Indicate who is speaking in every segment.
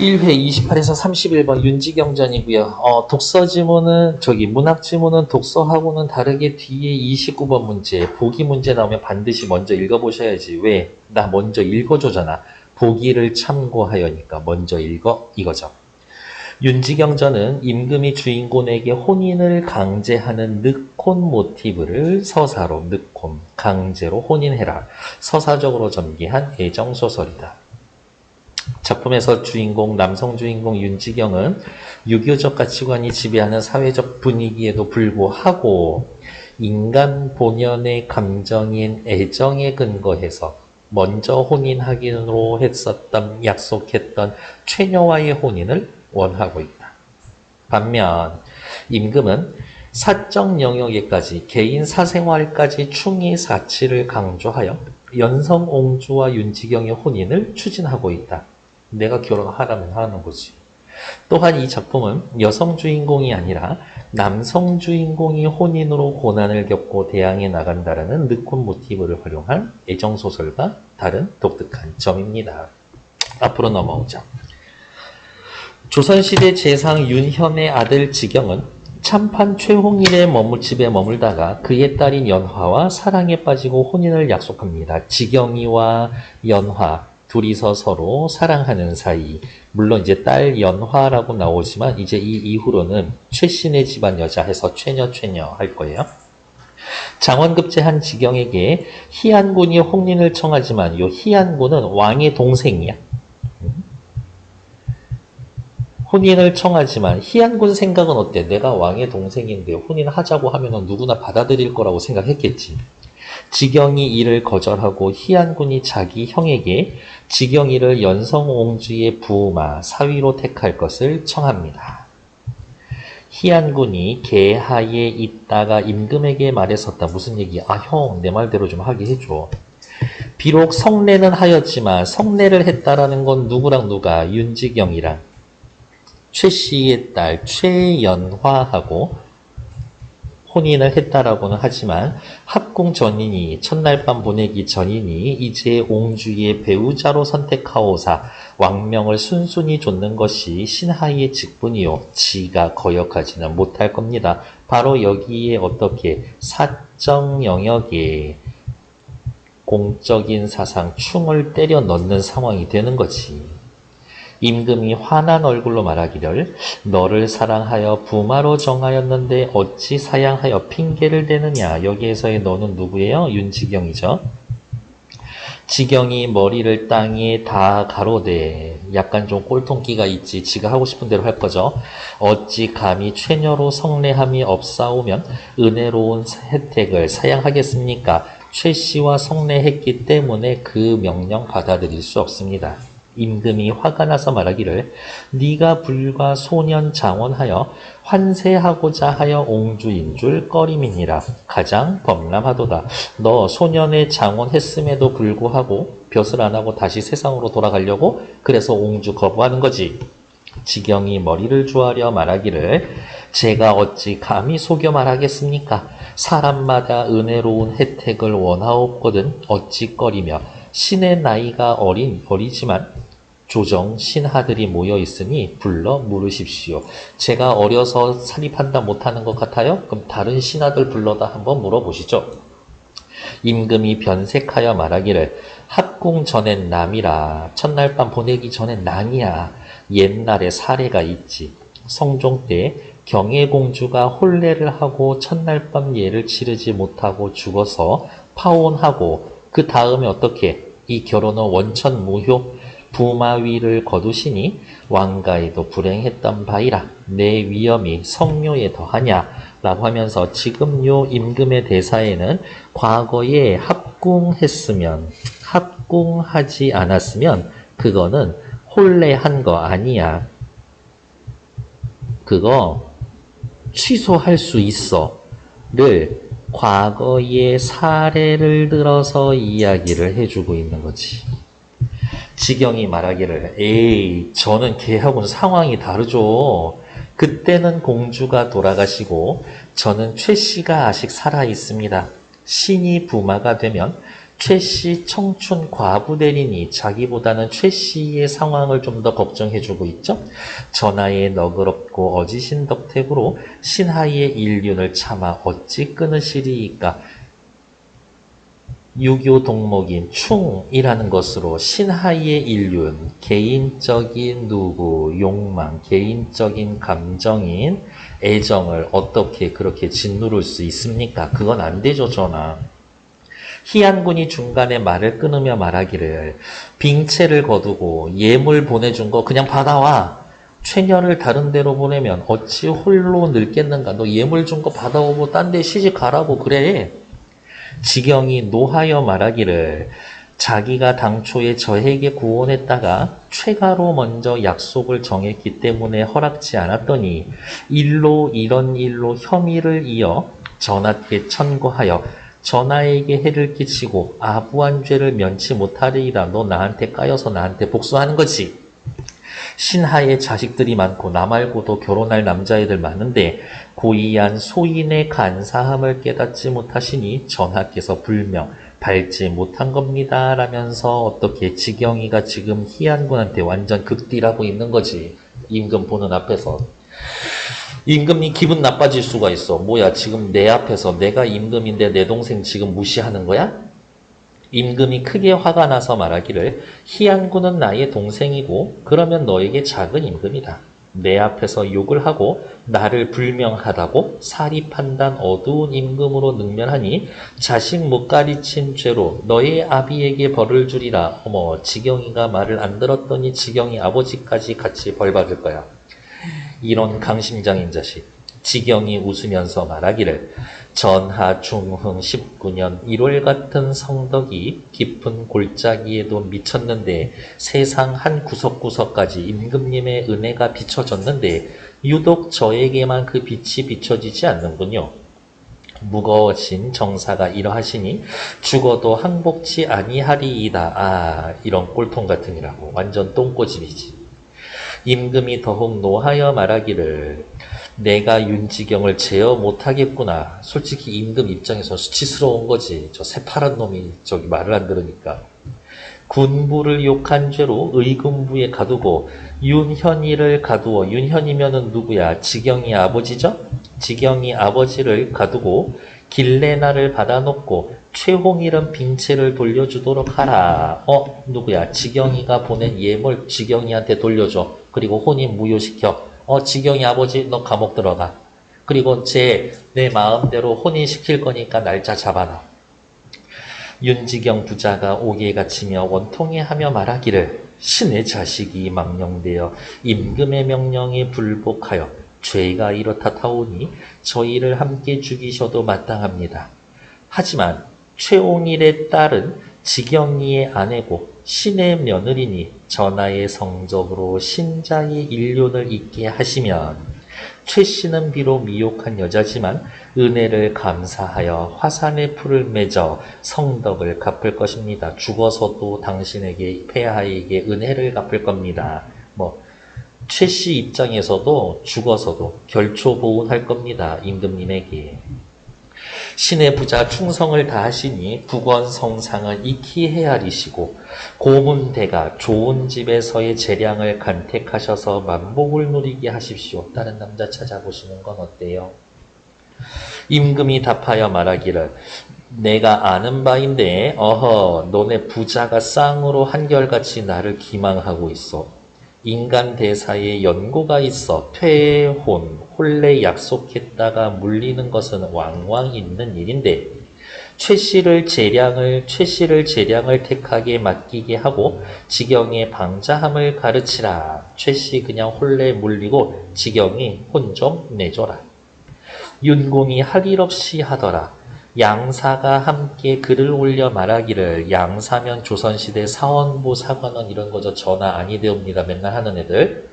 Speaker 1: 1회 28에서 31번 윤지경전이고요. 어, 독서 지문은 저기 문학 지문은 독서하고는 다르게 뒤에 29번 문제 보기 문제 나오면 반드시 먼저 읽어보셔야지. 왜? 나 먼저 읽어줘잖아. 보기를 참고하여니까 먼저 읽어 이거죠. 윤지경전은 임금이 주인공에게 혼인을 강제하는 늑혼 모티브를 서사로 늑혼, 강제로 혼인해라. 서사적으로 전개한 애정소설이다. 작품에서 주인공, 남성 주인공 윤지경은 유교적 가치관이 지배하는 사회적 분위기에도 불구하고 인간 본연의 감정인 애정에 근거해서 먼저 혼인하기로 했었던, 약속했던 최녀와의 혼인을 원하고 있다. 반면 임금은 사적 영역에까지 개인 사생활까지 충의 가치를 강조하여 연성 옹주와 윤지경의 혼인을 추진하고 있다. 내가 결혼하라면 하는 거지. 또한 이 작품은 여성 주인공이 아니라 남성 주인공이 혼인으로 고난을 겪고 대항해 나간다라는 늑혼 모티브를 활용한 애정소설과 다른 독특한 점입니다. 앞으로 넘어오죠. 조선시대 재상 윤현의 아들 지경은 참판 최홍일의 머물 집에 머물다가 그의 딸인 연화와 사랑에 빠지고 혼인을 약속합니다. 지경이와 연화 둘이서 서로 사랑하는 사이. 물론 이제 딸 연화라고 나오지만 이제 이 이후로는 최신의 집안 여자 해서 최녀 최녀 할 거예요. 장원급제 한 지경에게 희안군이 홍린을 청하지만 요 희안군은 왕의 동생이야. 혼인을 청하지만 희안군 생각은 어때? 내가 왕의 동생인데 혼인하자고 하면은 누구나 받아들일 거라고 생각했겠지. 지경이 이를 거절하고 희안군이 자기 형에게 지경이를 연성옹주의 부마 사위로 택할 것을 청합니다. 희안군이 개하에 있다가 임금에게 말했었다. 무슨 얘기야? 아, 형, 내 말대로 좀 하게 해줘. 비록 성례는 하였지만 성례를 했다라는 건 누구랑 누가? 윤지경이랑 최 씨의 딸 최연화하고 혼인을 했다라고는 하지만 합궁 전인이 첫날 밤 보내기 전이니 이제 옹주의 배우자로 선택하오사 왕명을 순순히 좇는 것이 신하의 직분이요 지가 거역하지는 못할 겁니다. 바로 여기에 어떻게 사적 영역에 공적인 사상 충을 때려 넣는 상황이 되는 거지. 임금이 화난 얼굴로 말하기를 너를 사랑하여 부마로 정하였는데 어찌 사양하여 핑계를 대느냐 여기에서의 너는 누구예요? 윤지경이죠. 지경이 머리를 땅에 다 가로대 약간 좀 꼴통기가 있지 지가 하고 싶은 대로 할 거죠. 어찌 감히 최녀로 성례함이 없사오면 은혜로운 혜택을 사양하겠습니까? 최 씨와 성례했기 때문에 그 명령 받아들일 수 없습니다. 임금이 화가 나서 말하기를 네가 불과 소년 장원하여 환세하고자 하여 옹주인 줄 꺼림이니라. 가장 범람하도다. 너 소년의 장원했음에도 불구하고 벼슬 안 하고 다시 세상으로 돌아가려고 그래서 옹주 거부하는 거지. 지경이 머리를 주하려 말하기를 제가 어찌 감히 속여 말하겠습니까? 사람마다 은혜로운 혜택을 원하옵거든 어찌 꺼리며 신의 나이가 어린 어리지만 조정 신하들이 모여 있으니 불러 물으십시오. 제가 어려서 판단 못하는 것 같아요? 그럼 다른 신하들 불러다 한번 물어보시죠. 임금이 변색하여 말하기를 합궁 전엔 남이라 첫날 밤 보내기 전엔 남이야. 옛날에 사례가 있지. 성종 때 경혜공주가 혼례를 하고 첫날 밤 예를 치르지 못하고 죽어서 파혼하고 그 다음에 어떻게 이 결혼은 원천 무효 부마위를 거두시니 왕가에도 불행했던 바이라. 내 위엄이 성묘에 더하냐? 라고 하면서 지금 요 임금의 대사에는 과거에 합궁했으면 합궁하지 않았으면 그거는 혼례한 거 아니야. 그거 취소할 수 있어. 를 과거의 사례를 들어서 이야기를 해주고 있는 거지. 지경이 말하기를, 에이, 저는 걔하고는 상황이 다르죠. 그때는 공주가 돌아가시고, 저는 최 씨가 아직 살아 있습니다. 신이 부마가 되면 최씨 청춘 과부 대리니 자기보다는 최씨의 상황을 좀 더 걱정해주고 있죠. 전하의 너그럽고 어지신 덕택으로 신하의 일륜을 참아 어찌 끊으시리이까. 유교 동목인 충이라는 것으로 신하의 인륜, 개인적인 누구, 욕망, 개인적인 감정인 애정을 어떻게 그렇게 짓누를 수 있습니까? 그건 안 되죠, 전하. 희안군이 중간에 말을 끊으며 말하기를 빙체를 거두고 예물 보내준 거 그냥 받아와. 최녀를 다른 데로 보내면 어찌 홀로 늙겠는가? 너 예물 준 거 받아오고 딴 데 시집 가라고 그래. 지경이 노하여 말하기를 자기가 당초에 저에게 구원했다가 최가로 먼저 약속을 정했기 때문에 허락지 않았더니 일로 이런 일로 혐의를 이어 전하께 천거하여 전하에게 해를 끼치고 아부한 죄를 면치 못하리이다. 너 나한테 까여서 나한테 복수하는 거지. 신하의 자식들이 많고 나 말고도 결혼할 남자애들 많은데 고이한 소인의 간사함을 깨닫지 못하시니 전하께서 불명 밟지 못한 겁니다. 라면서 어떻게 지경이가 지금 희안군한테 완전 극딜하고 있는 거지. 임금 보는 앞에서. 임금이 기분 나빠질 수가 있어. 뭐야, 지금 내 앞에서 내가 임금인데 내 동생 지금 무시하는 거야? 임금이 크게 화가 나서 말하기를 희안군은 나의 동생이고 그러면 너에게 작은 임금이다. 내 앞에서 욕을 하고 나를 불명하다고 사리 판단 어두운 임금으로 능멸하니 자식 못 가르친 죄로 너의 아비에게 벌을 주리라. 어머 지경이가 말을 안 들었더니 지경이 아버지까지 같이 벌 받을 거야. 이런 강심장인 자식. 지경이 웃으면서 말하기를 전하 중흥 19년 1월 같은 성덕이 깊은 골짜기에도 미쳤는데 세상 한 구석구석까지 임금님의 은혜가 비춰졌는데 유독 저에게만 그 빛이 비춰지지 않는군요. 무거워진 정사가 이러하시니 죽어도 항복치 아니하리이다. 아 이런 꼴통 같으니라고 완전 똥꼬집이지. 임금이 더욱 노하여 말하기를 내가 윤지경을 제어 못하겠구나. 솔직히 임금 입장에서 수치스러운 거지. 저 새파란 놈이 저기 말을 안 들으니까. 군부를 욕한 죄로 의금부에 가두고 윤현이를 가두어 윤현이면은 누구야? 지경이 아버지죠? 지경이 아버지를 가두고 길레나를 받아놓고 최홍일은 빙체를 돌려주도록 하라. 어, 누구야? 지경이가 보낸 예물 지경이한테 돌려줘. 그리고 혼인 무효시켜. 어, 지경이 아버지, 너 감옥 들어가. 그리고 제, 내 마음대로 혼인시킬 거니까 날짜 잡아놔. 윤지경 부자가 옥에 갇히며 원통해 하며 말하기를 신의 자식이 망령되어 임금의 명령에 불복하여 죄가 이렇다 타오니 저희를 함께 죽이셔도 마땅합니다. 하지만 최옹일의 딸은 지경이의 아내고 신의 며느리니 전하의 성적으로 신자의 일륜을 잇게 하시면 최 씨는 비록 미혹한 여자지만 은혜를 감사하여 화산의 풀을 맺어 성덕을 갚을 것입니다. 죽어서도 당신에게 폐하에게 은혜를 갚을 겁니다. 뭐 최 씨 입장에서도 죽어서도 결초 보훈할 겁니다. 임금님에게. 신의 부자 충성을 다하시니 국원 성상은 익히 헤아리시고 고문대가 좋은 집에서의 재량을 간택하셔서 만복을 누리게 하십시오. 다른 남자 찾아보시는 건 어때요? 임금이 답하여 말하기를 내가 아는 바인데 어허 너네 부자가 쌍으로 한결같이 나를 기망하고 있어. 인간 대사에 연고가 있어 퇴혼, 혼례 약속했다가 물리는 것은 왕왕 있는 일인데 최 씨를 재량을 최 씨를 재량을 택하게 맡기게 하고 지경의 방자함을 가르치라. 최 씨 그냥 혼례 물리고 지경이 혼 좀 내줘라. 윤공이 할 일 없이 하더라. 양사가 함께 글을 올려 말하기를 양사면 조선시대 사원부 사관원 이런 거죠. 전화 아니 되옵니다. 맨날 하는 애들.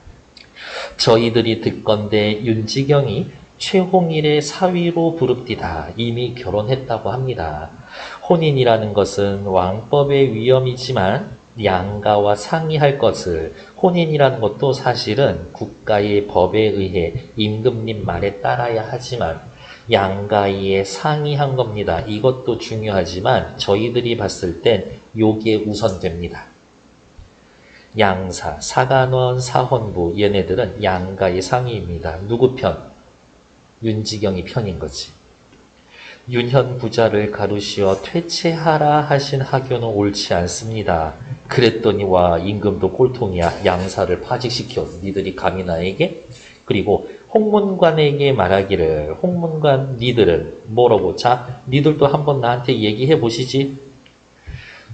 Speaker 1: 저희들이 듣건대 윤지경이 최홍일의 사위로 부릅디다. 이미 결혼했다고 합니다. 혼인이라는 것은 왕법의 위험이지만 양가와 상의할 것을 혼인이라는 것도 사실은 국가의 법에 의해 임금님 말에 따라야 하지만 양가이에 상의한 겁니다. 이것도 중요하지만 저희들이 봤을 땐 요게 우선됩니다. 양사, 사관원, 사헌부 얘네들은 양가의 상의입니다. 누구 편? 윤지경이 편인 거지. 윤현 부자를 가르시어 퇴치하라 하신 하교는 옳지 않습니다. 그랬더니 와 임금도 꼴통이야. 양사를 파직시켜. 니들이 감히 나에게? 그리고 홍문관에게 말하기를 홍문관 니들은 뭐라고? 자, 니들도 한번 나한테 얘기해 보시지.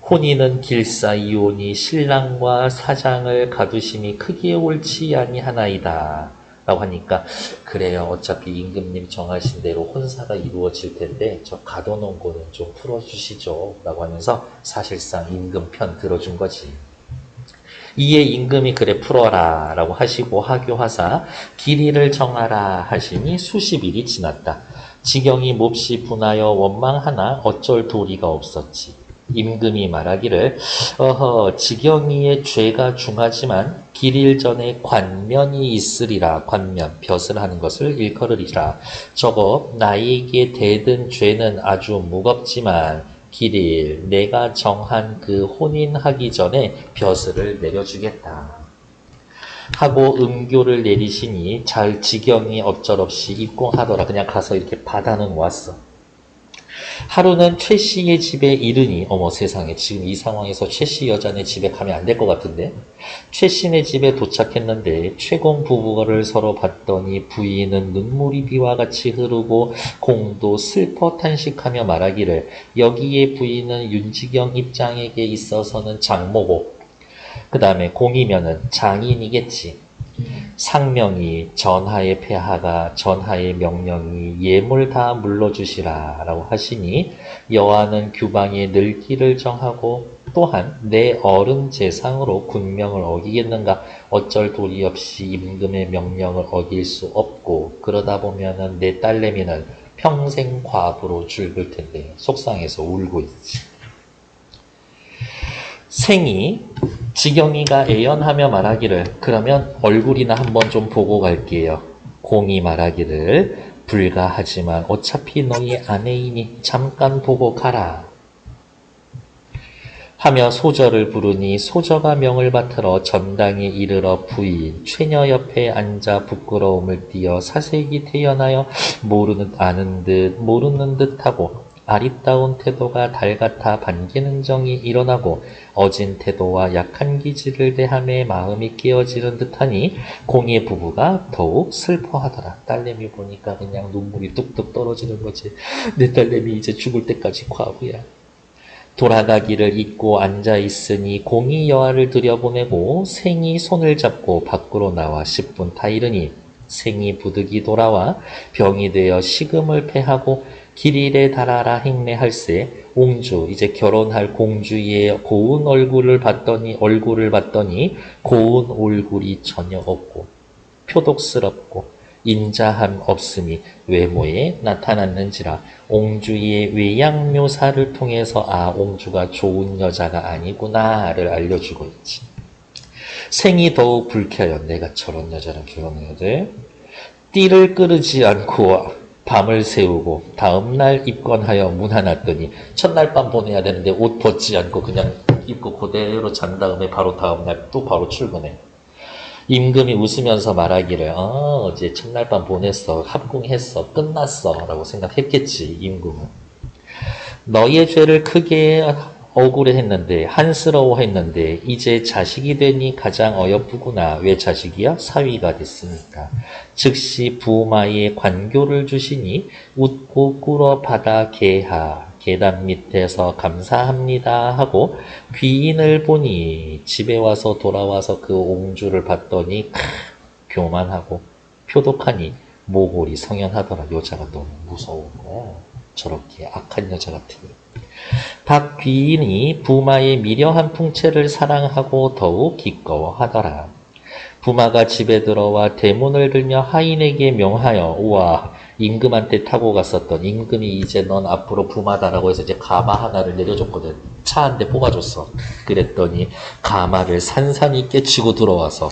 Speaker 1: 혼인은 길사이오니 신랑과 사장을 가두심이 크게 옳지 아니하나이다. 라고 하니까 그래요. 어차피 임금님 정하신 대로 혼사가 이루어질 텐데 저 가둬놓은 거는 좀 풀어주시죠. 라고 하면서 사실상 임금 편 들어준 거지. 이에 임금이 그래 풀어라 라고 하시고 하교하사 길이를 정하라 하시니 수십 일이 지났다. 지경이 몹시 분하여 원망하나 어쩔 도리가 없었지. 임금이 말하기를 어허 지경이의 죄가 중하지만 길일 전에 관면이 있으리라 관면 벼슬 하는 것을 일컬으리라 저거 나에게 대든 죄는 아주 무겁지만 길일 내가 정한 그 혼인하기 전에 벼슬을 내려주겠다. 하고 음교를 내리시니 잘 지경이 어쩔없이 입공하더라. 그냥 가서 이렇게 받아는 왔어 하루는 최 씨의 집에 이르니 어머 세상에 지금 이 상황에서 최 씨 여자네 집에 가면 안 될 것 같은데? 최 씨네 집에 도착했는데 최공 부부를 서로 봤더니 부인은 눈물이 비와 같이 흐르고 공도 슬퍼 탄식하며 말하기를 여기에 부인은 윤지경 입장에게 있어서는 장모고. 그 다음에 공이면은 장인이겠지 상명이 전하의 폐하가 전하의 명령이 예물 다 물러주시라 라고 하시니 여하는 규방의 늙기를 정하고 또한 내 어른 재상으로 군명을 어기겠는가 어쩔 도리 없이 임금의 명령을 어길 수 없고 그러다 보면은 내 딸내미는 평생 과부로 죽을 텐데 속상해서 울고 있지. 생이 지경이가 애연하며 말하기를 그러면 얼굴이나 한번 좀 보고 갈게요. 공이 말하기를 불가하지만 어차피 너희 아내이니 잠깐 보고 가라. 하며 소저를 부르니 소저가 명을 받들어 전당에 이르러 부인 최녀 옆에 앉아 부끄러움을 띠어 사색이 태어나여 모르는 아는 듯 모르는 듯하고 아리따운 태도가 달 같아 반기는 정이 일어나고 어진 태도와 약한 기질을 대함에 마음이 깨어지는 듯하니 공의 부부가 더욱 슬퍼하더라. 딸내미 보니까 그냥 눈물이 뚝뚝 떨어지는 거지. 내 딸내미 이제 죽을 때까지 과부야. 돌아가기를 잊고 앉아 있으니 공이 여아를 들여보내고 생이 손을 잡고 밖으로 나와 10분 타 이르니 생이 부득이 돌아와 병이 되어 식음을 패하고 길일에 달아라 행례할세 옹주 이제 결혼할 공주의 고운 얼굴을 봤더니 얼굴을 봤더니 고운 얼굴이 전혀 없고 표독스럽고 인자함 없음이 외모에 나타났는지라 옹주의 외양 묘사를 통해서 아 옹주가 좋은 여자가 아니구나를 알려주고 있지. 생이 더욱 불켜요. 내가 저런 여자랑 결혼해야 돼. 띠를 끄르지 않고 밤을 세우고 다음날 입건하여 문화놨더니 첫날 밤 보내야 되는데 옷 벗지 않고 그냥 입고 그대로 잔 다음에 바로 다음날 또 바로 출근해. 임금이 웃으면서 말하기를 어, 어제 첫날 밤 보냈어. 합궁했어. 끝났어. 라고 생각했겠지 임금은. 너의 죄를 크게 억울해했는데 한스러워했는데 이제 자식이 되니 가장 어여쁘구나. 왜 자식이야? 사위가 됐으니까. 즉시 부마의 관교를 주시니 웃고 꿇어 받아 개하 계단 밑에서 감사합니다 하고 귀인을 보니 집에 와서 돌아와서 그 옹주를 봤더니 크, 교만하고 표독하니 모골이 성연하더라. 여자가 너무 무서운 거야. 저렇게 악한 여자 같으니 박 귀인이 부마의 미려한 풍채를 사랑하고 더욱 기꺼워하더라 부마가 집에 들어와 대문을 들며 하인에게 명하여 우와 임금한테 타고 갔었던 임금이 이제 넌 앞으로 부마다라고 해서 이제 가마 하나를 내려줬거든. 차 한 대 뽑아줬어. 그랬더니 가마를 산산이 깨치고 들어와서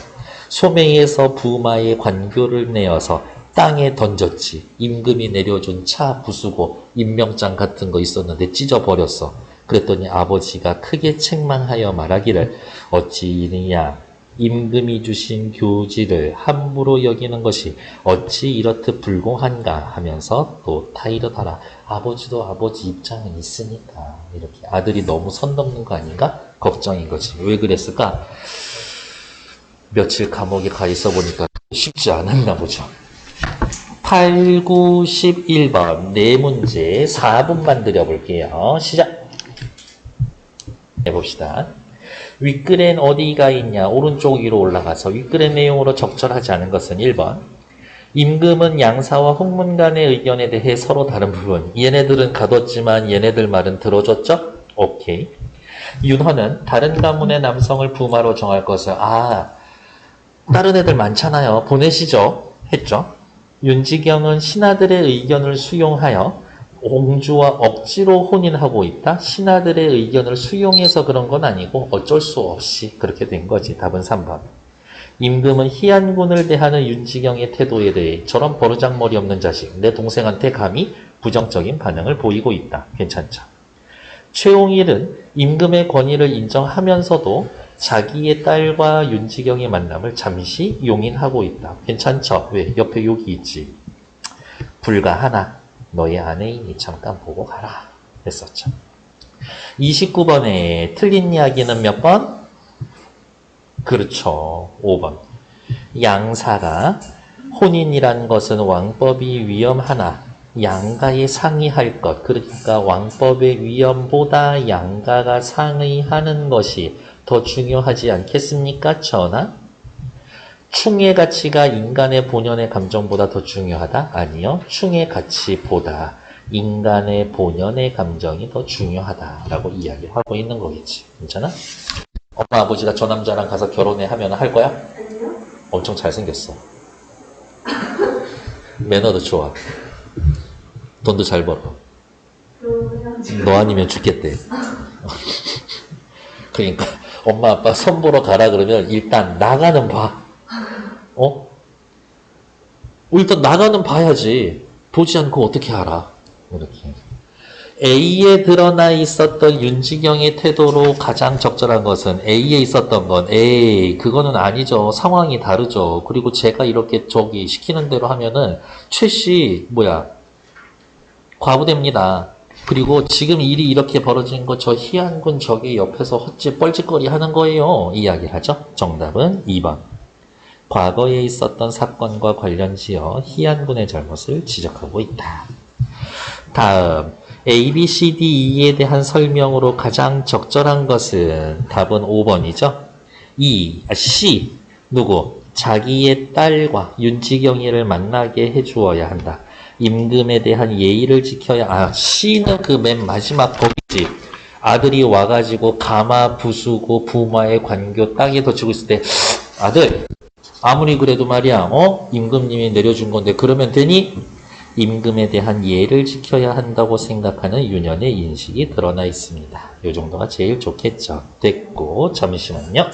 Speaker 1: 소매에서 부마의 관교를 내어서 땅에 던졌지. 임금이 내려준 차 부수고 임명장 같은 거 있었는데 찢어버렸어. 그랬더니 아버지가 크게 책망하여 말하기를 어찌 이느냐? 임금이 주신 교지를 함부로 여기는 것이 어찌 이렇듯 불공한가? 하면서 또 타이르다라 아버지도 아버지 입장은 있으니까. 이렇게 아들이 너무 선 넘는 거 아닌가? 걱정인 거지. 왜 그랬을까? 며칠 감옥에 가 있어 보니까 쉽지 않았나 보죠 8, 9, 11번 네 문제 4분만 드려볼게요 시작 해봅시다 윗글엔 어디가 있냐? 오른쪽 위로 올라가서 윗글의 내용으로 적절하지 않은 것은 1번. 임금은 양사와 홍문 간의 의견에 대해 서로 다른 부분. 얘네들은 가뒀지만 얘네들 말은 들어줬죠? 오케이. 윤허는 다른 가문의 남성을 부마로 정할 것을 아 다른 애들 많잖아요. 보내시죠. 했죠. 윤지경은 신하들의 의견을 수용하여 공주와 억지로 혼인하고 있다. 신하들의 의견을 수용해서 그런 건 아니고 어쩔 수 없이 그렇게 된 거지. 답은 3번. 임금은 희한군을 대하는 윤지경의 태도에 대해 저런 버르장머리 없는 자식, 내 동생한테 감히 부정적인 반응을 보이고 있다. 괜찮죠. 최홍일은 임금의 권위를 인정하면서도 자기의 딸과 윤지경의 만남을 잠시 용인하고 있다. 괜찮죠? 왜? 옆에 욕이 있지. 불가 하나. 너의 아내이니 잠깐 보고 가라. 했었죠. 29번에 틀린 이야기는 몇 번? 그렇죠. 5번. 양사가 혼인이란 것은 왕법이 위험하나 양가에 상의할 것. 그러니까 왕법의 위험보다 양가가 상의하는 것이 더 중요하지 않겠습니까? 전하? 충의 가치가 인간의 본연의 감정보다 더 중요하다? 아니요. 충의 가치보다 인간의 본연의 감정이 더 중요하다라고 이야기를 하고 있는 거겠지. 괜찮아? 엄마 아버지가 저 남자랑 가서 결혼해 하면 할 거야?
Speaker 2: 아니요.
Speaker 1: 엄청 잘생겼어. 매너도 좋아. 돈도 잘 벌어. 너 아니면 죽겠대. 그러니까 엄마 아빠 선 보러 가라 그러면 일단 나가는 봐. 어? 일단 나가는 봐야지. 보지 않고 어떻게 알아? 이렇게. A에 드러나 있었던 윤지경의 태도로 가장 적절한 것은 A에 있었던 건 A 그거는 아니죠. 상황이 다르죠. 그리고 제가 이렇게 저기 시키는 대로 하면은 최씨 뭐야 과부됩니다. 그리고 지금 일이 이렇게 벌어진 거 저 희한군 저기 옆에서 헛짓 뻘짓거리 하는 거예요. 이야기를 하죠. 정답은 2번. 과거에 있었던 사건과 관련 지어 희한군의 잘못을 지적하고 있다. 다음 A, B, C, D, E에 대한 설명으로 가장 적절한 것은 답은 5번이죠. E, 아, C 누구? 자기의 딸과 윤지경이를 만나게 해주어야 한다. 임금에 대한 예의를 지켜야 아 C는 그 맨 마지막 거기지. 아들이 와가지고 가마 부수고 부마의 관교 땅에 덧치고 있을 때 아들 아무리 그래도 말이야 어 임금님이 내려준 건데 그러면 되니 임금에 대한 예를 지켜야 한다고 생각하는 윤현의 인식이 드러나 있습니다. 이 정도가 제일 좋겠죠. 됐고 잠시만요.